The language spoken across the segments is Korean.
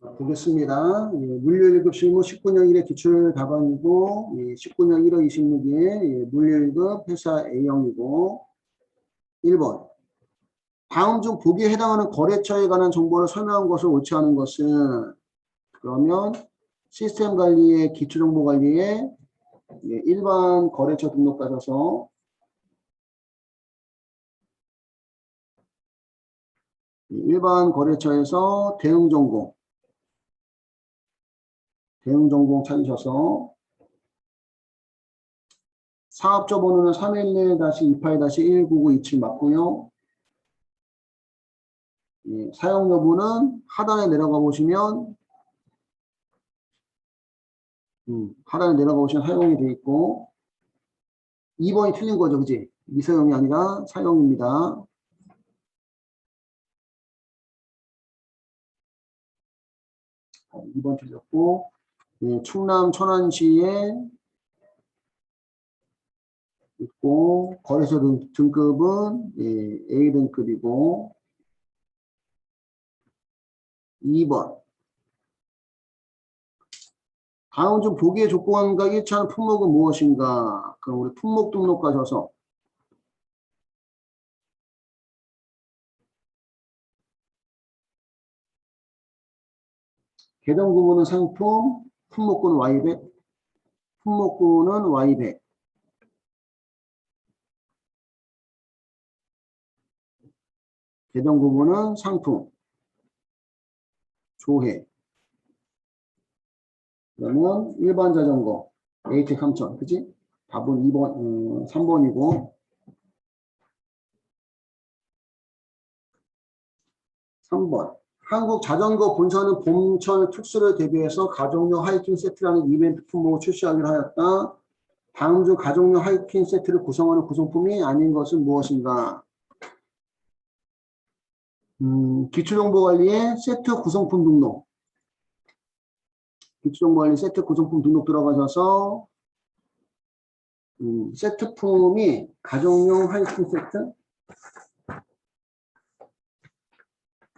자, 보겠습니다. 예, 물류 1급 실무 19년 1회 기출 답안이고, 예, 19년 1월 26일 예, 물류 1급 회사 A형이고, 1번. 다음 중 보기에 해당하는 거래처에 관한 정보를 설명한 것을 옳지 않은 것은, 그러면 시스템 관리의 기초정보 관리에 예, 일반 거래처 등록 받아서 일반 거래처에서 대응 전공, 대응 전공 찾으셔서 사업자 번호는 311-28-19927 맞고요. 예, 사용 여부는 하단에 내려가 보시면 음, 하단에 내려가 보시면 사용이 되어 있고 2번이 틀린 거죠, 그지? 미사용이 아니라 사용입니다. 어, 2번 틀렸고 예, 충남 천안시에 있고 거래소 등, 등급은 예, A 등급이고 2번 다음 중 보기에 조건과 일치하는 품목은 무엇인가? 그럼 우리 품목 등록 가셔서 계정 구분은 상품, 품목군은 Y백, 품목군은 Y백. 계정 구분은 상품, 조회. 그러면 일반 자전거, ATX 3000, 그지? 답은 2번, 음, 3번이고. 3번. 한국 자전거 본사는 봄철 특수를 대비해서 가족용 하이킹 세트라는 이벤트 품목을 출시하기로 하였다. 다음 중 가족용 하이킹 세트를 구성하는 구성품이 아닌 것은 무엇인가? 음, 기초정보관리에 세트 구성품 등록. 기초정보관리 세트 구성품 등록 들어가셔서 음, 세트품이 가정용 하이킹 세트.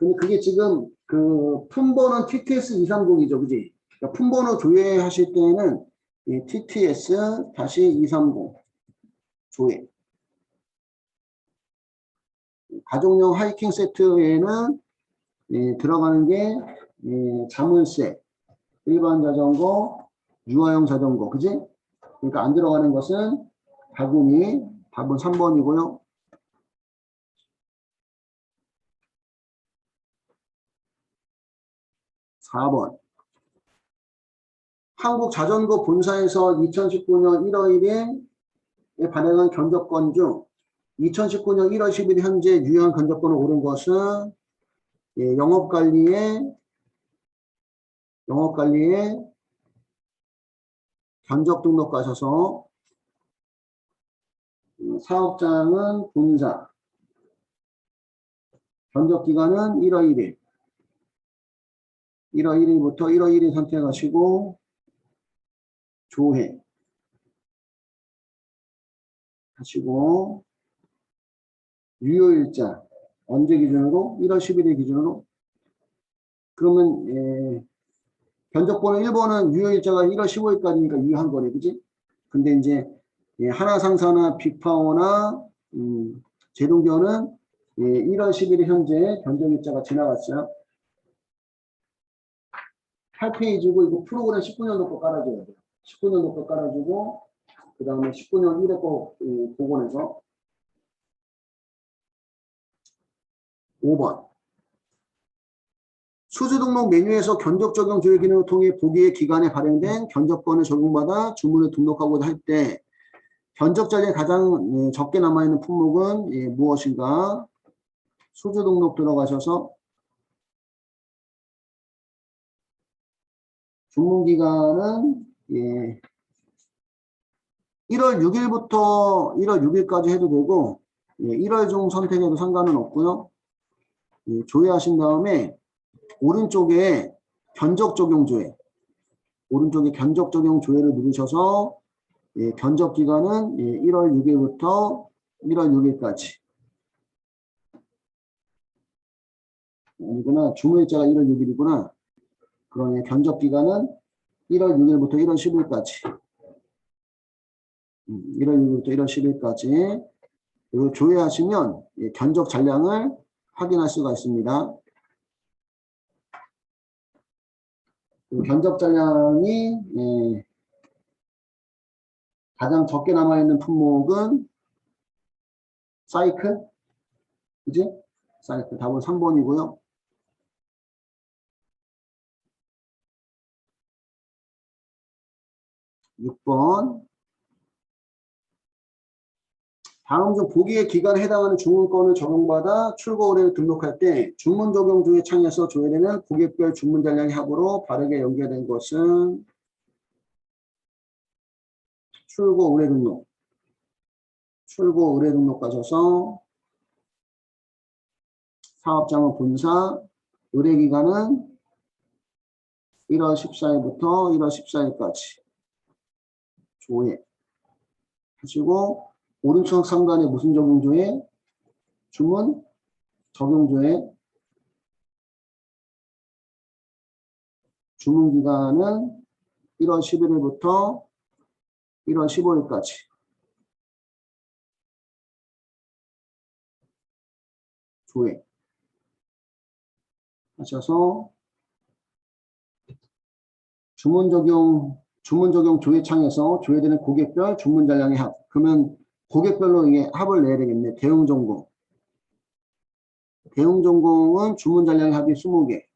근데 그게 지금 그 품번은 TTS 230이죠, 그지? 그러니까 품번호 조회하실 때는 이 TTS 다시 230 조회. 가족용 하이킹 세트에는 예, 들어가는 게 예, 자물쇠, 일반 자전거, 유아용 자전거, 그지? 그러니까 안 들어가는 것은 바구니, 답은 3번이고요. 사번. 한국 자전거 본사에서 2019년 1월 1일에 발행한 견적권 중 2019년 1월 10일 현재 유효한 견적권을 오른 것은 예, 영업관리에 영업관리에 견적 등록 가셔서 음, 사업장은 본사. 견적 기간은 1월 1일 1월 1일부터 1월 1일 선택하시고 조회 하시고 유효일자 언제 기준으로? 1월 10일을 기준으로 그러면 예, 견적번호 1번은 유효일자가 1월 15일까지니까 유효한 거네 그지? 근데 이제 예, 하나상사나 빅파워나 음, 제동기어는 예, 1월 11일 현재 견적일자가 지나갔어요 8페이지고 이거 프로그램 19년도 거 깔아줘야 돼요 19년도 거 깔아주고 그 다음에 19년 1회 거 음, 복원해서 5번. 수주 등록 메뉴에서 견적 적용 조회 기능을 통해 보기의 기간에 발행된 견적권을 적용받아 주문을 등록하고자 할 때 견적 자리에 가장 예, 적게 남아있는 품목은 예, 무엇인가? 수주 등록 들어가셔서 주문 기간은 예, 1월 6일부터 1월 6일까지 해도 되고 예, 1월 중 선택해도 상관은 없고요. 예, 조회하신 다음에 오른쪽에 견적 적용 조회 오른쪽에 견적 적용 조회를 누르셔서 예, 견적 기간은 예, 1월 6일부터 1월 6일까지. 아니구나. 주문일자가 1월 6일이구나 그러니 견적 기간은 1월 6일부터 1월 10일까지. 1월 6일부터 1월 10일까지. 그리고 조회하시면 예, 견적 잔량을 확인할 수가 있습니다. 그 견적 잔량이 예, 가장 적게 남아있는 품목은 사이클? 그지? 사이클. 답은 3번이고요. 육 번. 다음 중 보기의 기간에 해당하는 주문권을 적용받아 출고 의뢰를 등록할 때 주문 적용 중의 창에서 조회되는 고객별 주문 잔량의 합으로 바르게 연결된 것은 출고 의뢰 등록. 출고 의뢰 등록 가셔서 사업장은 본사 의뢰 기간은 1월 14일부터 1월 14일까지 조회 하시고 오른쪽 상단에 무슨 적용조회? 주문 적용조회 주문 기간은 1월 11일부터 1월 15일까지 조회 하셔서 주문 적용 주문 적용 조회 창에서 조회되는 고객별 주문 잔량의 합 그러면 고객별로 이게 합을 내야 되겠네. 대응 전공. 대응 전공은 주문 잔량의 합이 20개.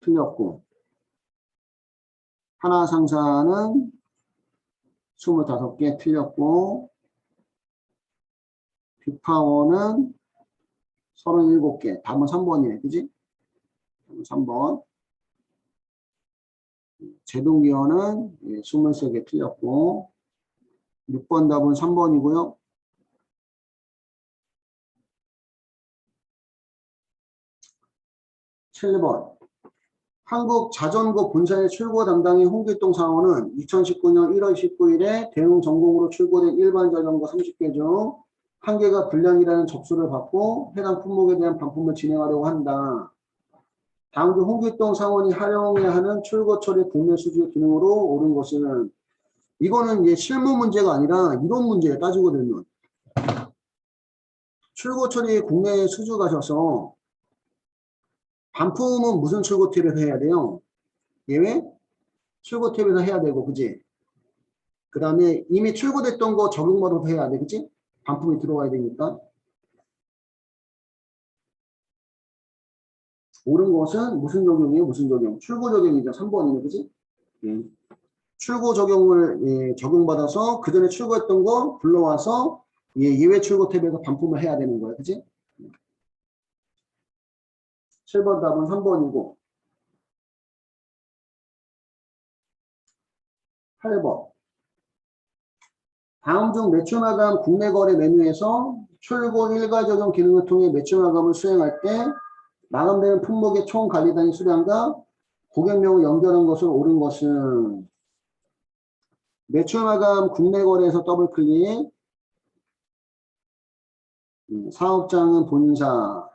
틀렸고. 하나 상사는 25개 틀렸고. 빅파워는 37개. 답은 3번이네. 그지? 3번. 제동기어는 23개 틀렸고. 6번 답은 3번이고요. 7번 한국자전거 본사의 출고 담당인 홍길동 상원은 2019년 1월 19일에 대응 전공으로 출고된 일반 자전거 30개 중한 개가 불량이라는 접수를 받고 해당 품목에 대한 반품을 진행하려고 한다. 다음 중 홍길동 상원이 활용해야 하는 출고 처리 국내 수주 기능으로 옳은 것은 이거는 이제 실무 문제가 아니라 이론 문제에 따지고 되면 출고 처리 국내 수주 가셔서 반품은 무슨 출고 탭에서 해야 돼요? 예외? 출고 탭에서 해야 되고 그지? 그 다음에 이미 출고됐던 거 적용받아서 해야 돼 그지? 반품이 들어와야 되니까 옳은 것은 무슨 적용이에요? 무슨 적용? 출고 적용이죠. 3번이네 그지? 예. 출고 적용을 예, 적용받아서 그 전에 출고했던 거 불러와서 예, 예외 출고 탭에서 반품을 해야 되는 거예요. 그지? 7번 답은 3번이고 8번 다음 중 매출 마감 국내 거래 메뉴에서 출고 일괄 적용 기능을 통해 매출 마감을 수행할 때 마감되는 품목의 총 관리 단위 수량과 고객명을 연결한 것을 옳은 것은 매출 마감 국내 거래에서 더블 클릭. 음, 사업장은 본사.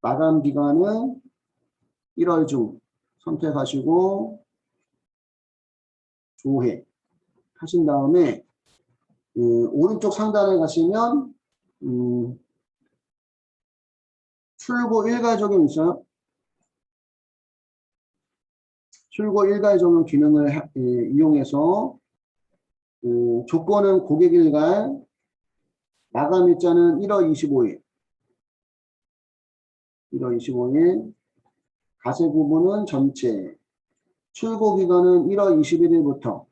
마감 기간은 1월 중 선택하시고 조회 하신 다음에 음, 오른쪽 상단에 가시면 음, 출고 일괄 적용 있어요. 출고 일괄 적용 기능을 이용해서 그 조건은 고객 일괄 마감 일자는 1월 25일. 1월 25일. 가세 부분은 전체. 출고 기간은 1월 21일부터.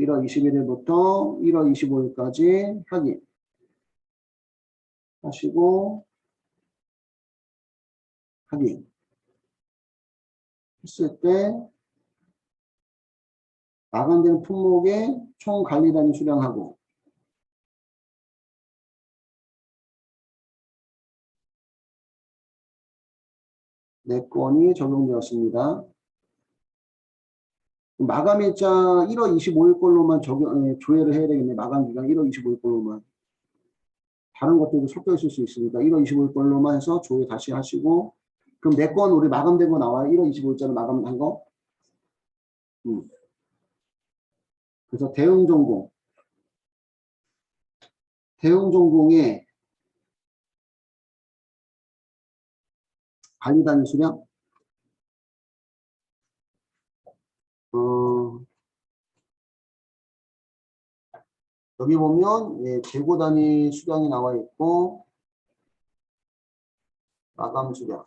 1월 21일부터 1월 25일까지 확인 하시고 확인 했을 때 마감된 품목의 총 관리 단위 수량하고 네 건이 적용되었습니다. 마감일자 1월 25일 걸로만 적용, 예, 조회를 해야 되겠네. 마감 기간 1월 25일 걸로만. 다른 것들도 섞여 있을 수 있으니까 1월 25일 걸로만 해서 조회 다시 하시고 그럼 내 건 우리 마감된 거 나와요? 1월 25일자로 마감한 거? 음. 그래서 대응 전공 대응 전공에 관리 단위 수량 어, 여기 보면 예, 재고 단위 수량이 나와 있고 마감 수량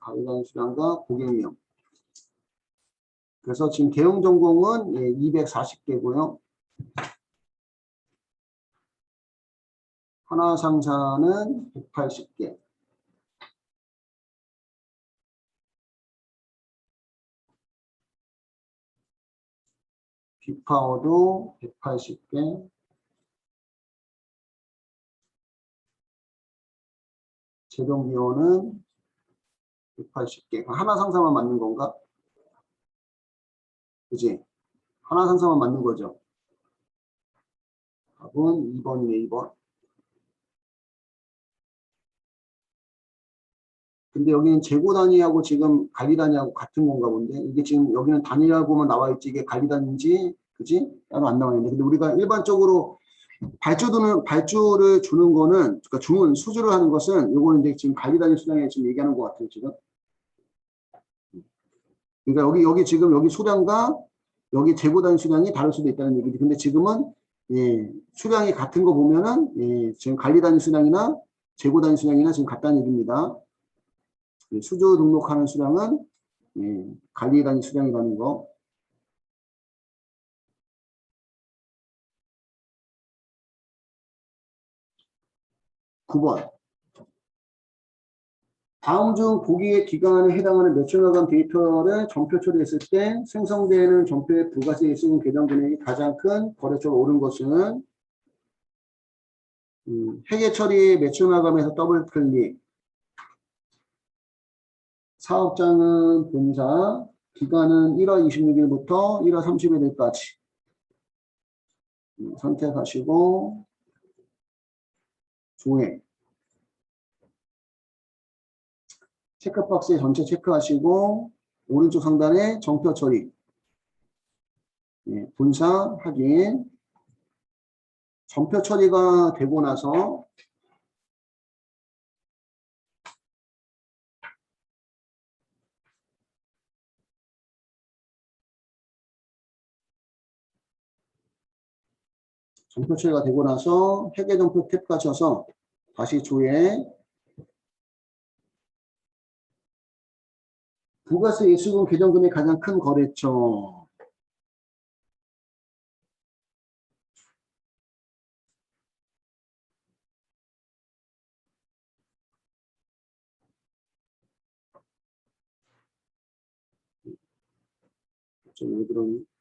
단위 수량과 고객명 그래서 지금 대응 전공은 예, 240개고요. 하나 상사는 180개. 빅파워도 180개. 제동 비용은 180개. 하나 상사만 맞는 건가? 그지? 하나 상사만 맞는 거죠. 답은 2번이네, 2번. 근데 여기는 재고 단위하고 지금 관리 단위하고 같은 건가 본데 이게 지금 여기는 단위라고만 나와 있지 이게 관리 단위인지 그지? 따로 안 나와 있는데 근데 우리가 일반적으로 발주 두는 발주를 주는 거는 그러니까 주문 수주를 하는 것은 요거는 이제 지금 관리 단위 수량에 지금 얘기하는 것 같아요 지금. 그러니까 여기 여기 지금 여기 수량과 여기 재고 단위 수량이 다를 수도 있다는 얘기지. 근데 지금은 예, 수량이 같은 거 보면은 예, 지금 관리 단위 수량이나 재고 단위 수량이나 지금 같다는 얘기입니다. 예, 수주 등록하는 수량은 예, 관리 단위 수량이라는 거. (9번) 다음 중 보기의 기간에 해당하는 매출마감 데이터를 전표 처리했을 때 생성되는 전표의 부가세에 쓰는 계정 금액이 가장 큰 거래처로 오른 것은 음, 회계 처리 매출 마감에서 더블 클릭 사업장은 본사 기간은 1월 26일부터 1월 31일까지. 음, 선택하시고 조회. 체크박스에 전체 체크하시고 오른쪽 상단에 정표 처리. 예, 분사 확인. 전표 처리가 되고 나서 전표 처리가 되고 나서 회계 전표 탭 가셔서 다시 조회 부가세 예수금 계정금의 가장 큰 거래처. 좀왜 그러니?